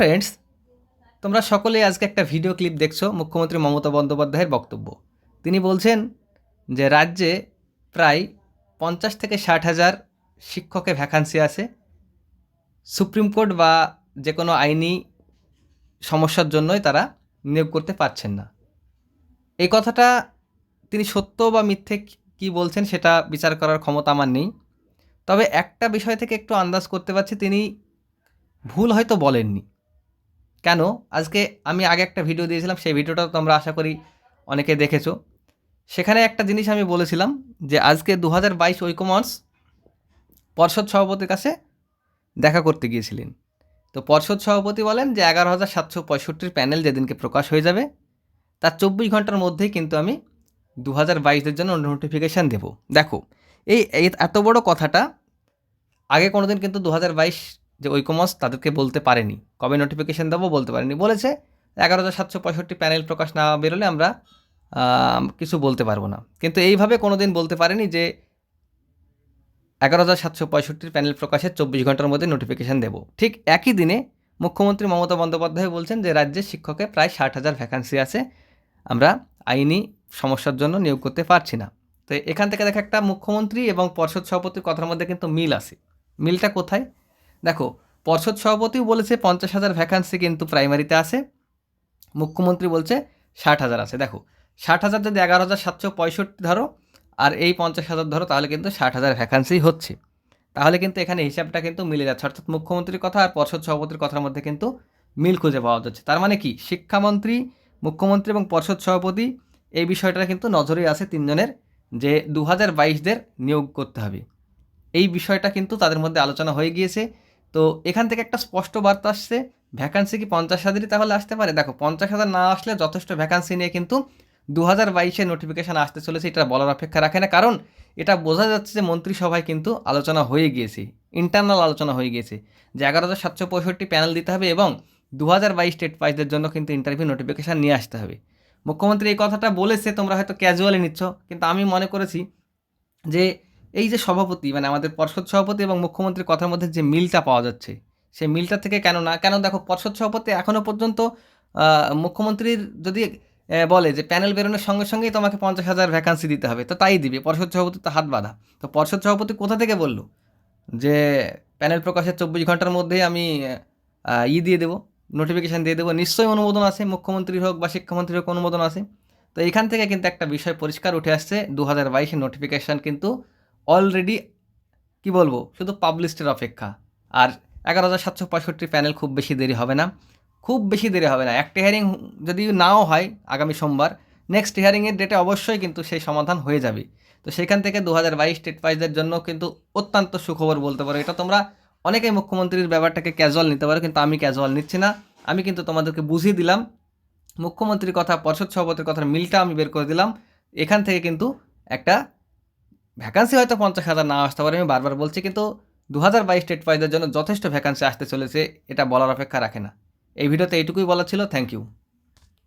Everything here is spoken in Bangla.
ফ্রেন্ডস তোমরা সকলেই আজকে একটা ভিডিও ক্লিপ দেখছ, মুখ্যমন্ত্রী মমতা বন্দ্যোপাধ্যায়ের বক্তব্য। তিনি বলছেন যে, রাজ্যে প্রায় পঞ্চাশ থেকে ষাট হাজার শিক্ষকের ভ্যাকান্সি আছে। সুপ্রিম কোর্ট বা যে কোনো আইনি সমস্যার জন্যই তারা নিয়োগ করতে পারছেন না। এই কথাটা তিনি সত্য বা মিথ্যে কি বলছেন সেটা বিচার করার ক্ষমতা আমার নেই। তবে একটা বিষয় থেকে একটু আন্দাজ করতে পারছি, তিনি ভুল হয়তো বলেননি। কেন? আজকে আমি আগে একটা ভিডিও দিয়েছিলাম, সেই ভিডিওটা তোমরা আশা করি অনেকে দেখেছ। সেখানে একটা জিনিস আমি বলেছিলাম যে আজকে দু হাজার বাইশ ঐকমঞ্চ পর্ষদ সভাপতির কাছে দেখা করতে গিয়েছিলেন। তো পর্ষদ সভাপতি বলেন যে এগারো হাজার সাতশো পঁয়ষট্টির প্যানেল যেদিনকে প্রকাশ হয়ে যাবে, তার চব্বিশ ঘণ্টার মধ্যেই কিন্তু আমি দু হাজার বাইশের জন্য নোটিফিকেশান দেবো। দেখো, এই এত বড় কথাটা আগে কোনোদিন কিন্তু দু হাজার বাইশ যে ঐকমস তাদেরকে বলতে পারেনি। কবে নোটিফিকেশান দেবো বলতে পারেনি। বলেছে এগারো হাজার সাতশো পঁয়ষট্টি প্যানেল প্রকাশ না বেরোলে আমরা কিছু বলতে পারব না। কিন্তু এইভাবে কোনো দিন বলতে পারেনি যে এগারো হাজার সাতশো পঁয়ষট্টির প্যানেল প্রকাশের চব্বিশ ঘণ্টার মধ্যে নোটিফিকেশান দেবো। ঠিক একই দিনে মুখ্যমন্ত্রী মমতা বন্দ্যোপাধ্যায় বলছেন যে রাজ্যের শিক্ষকের প্রায় ষাট হাজার ভ্যাকান্সি আছে। আমরা আইনি সমস্যার জন্য নিয়োগ করতে পারছি না। তো এখান থেকে দেখা একটা মুখ্যমন্ত্রী এবং পর্ষদ সভাপতির কথার মধ্যে কিন্তু মিল আছে। মিলটা কোথায়? দেখো, পর্ষদ সভাপতিও বলেছে পঞ্চাশ হাজার ভ্যাকান্সি কিন্তু প্রাইমারিতে আছে। মুখ্যমন্ত্রী বলছে ষাট হাজার আছে। দেখো, ষাট হাজার যদি এগারো হাজার সাতশো পঁয়ষট্টি ধরো, আর এই পঞ্চাশ হাজার ধরো, তাহলে কিন্তু ষাট হাজার ভ্যাকান্সি হচ্ছে। তাহলে কিন্তু এখানে হিসাবটা কিন্তু মিলে যাচ্ছে। অর্থাৎ মুখ্যমন্ত্রীর কথা আর পর্ষদ সভাপতির কথার মধ্যে কিন্তু মিল খুঁজে পাওয়া যাচ্ছে। তার মানে কি? শিক্ষামন্ত্রী, মুখ্যমন্ত্রী এবং পর্ষদ সভাপতি এই বিষয়টা কিন্তু নজরে আছে তিনজনের যে দু হাজার বাইশদের নিয়োগ করতে হবে। এই বিষয়টা কিন্তু তাদের মধ্যে আলোচনা হয়ে গিয়েছে। তো এখান থেকে একটা স্পষ্ট বার্তা আসছে ভ্যাকান্সি কি পঞ্চাশ হাজারই তাহলে আসতে পারে? দেখো, পঞ্চাশ হাজার না আসলে যথেষ্ট ভ্যাকান্সি নিয়ে কিন্তু দু হাজার বাইশে নোটিফিকেশান আসতে চলেছে, এটা বলার অপেক্ষা রাখে না। কারণ এটা বোঝা যাচ্ছে যে মন্ত্রিসভায় কিন্তু আলোচনা হয়ে গিয়েছে ইন্টারনাল আলোচনা হয়ে গিয়েছে যে এগারো হাজার সাতশো পঁয়ষট্টি প্যানেল দিতে হবে এবং দু হাজার বাইশ স্টেট পাইসদের জন্য কিন্তু ইন্টারভিউ নোটিফিকেশান নিয়ে আসতে হবে। মুখ্যমন্ত্রী এই কথাটা বলেছে, তোমরা হয়তো ক্যাজুয়ালি নিচ্ছ, কিন্তু আমি মনে করেছি যে এই যে সভাপতি মানে আমাদের পর্ষদ সভাপতি এবং মুখ্যমন্ত্রীর কথার মধ্যে যে মিলটা পাওয়া যাচ্ছে, সেই মিলটা থেকে কেন না? কেন দেখো, পর্ষদ সভাপতি এখনও পর্যন্ত মুখ্যমন্ত্রীর যদি বলে যে প্যানেল বেরোনোর সঙ্গে সঙ্গেই তোমাকে পঞ্চাশ হাজার ভ্যাকান্সি দিতে হবে, তো তাই দিবে। পর্ষদ সভাপতি তো হাত বাঁধা। তো পর্ষদ সভাপতি কোথা থেকে বলল? যে প্যানেল প্রকাশের চব্বিশ ঘণ্টার মধ্যেই আমি ই দিয়ে দেবো নোটিফিকেশান দিয়ে দেবো। নিশ্চয়ই অনুমোদন আছে, মুখ্যমন্ত্রী হোক বা শিক্ষামন্ত্রী হোক অনুমোদন আছে। তো এখান থেকে কিন্তু একটা বিষয় পরিষ্কার উঠে আসছে, দু হাজার বাইশের নোটিফিকেশান কিন্তু অলরেডি কি বলব, শুধু পাবলিস্টের অপেক্ষা। আর এগারো হাজার সাতশো পঁয়ষট্টি প্যানেল খুব বেশি দেরি হবে না। খুব বেশি দেরি হবে না। একটা হিয়ারিং যদি নাও হয় আগামী সোমবার নেক্সট হিয়ারিংয়ের ডেটে অবশ্যই কিন্তু সেই সমাধান হয়ে যাবে। তো সেখান থেকে দু হাজার বাইশ স্টেট পাইজদের জন্য কিন্তু অত্যন্ত সুখবর বলতে পারো। এটা তোমরা অনেকেই মুখ্যমন্ত্রীর ব্যাপারটাকে ক্যাজুয়াল নিতে পারো, কিন্তু আমি ক্যাজুয়াল নিচ্ছি না। আমি কিন্তু তোমাদেরকে বুঝিয়ে দিলাম। মুখ্যমন্ত্রীর কথা, পর্ষদ সভাপতির কথার মিলটা আমি বের করে দিলাম। এখান থেকে কিন্তু একটা ভ্যাকান্সি হয়তো পঞ্চাশ হাজার না আসতে পারে, আমি বারবার বলছি, কিন্তু দু হাজার বাইশ স্টেট পাইজের জন্য যথেষ্ট ভ্যাকান্সি আসতে চলেছে, এটা বলার অপেক্ষা রাখে না। এই ভিডিওতে এইটুকুই বলা ছিল থ্যাংক ইউ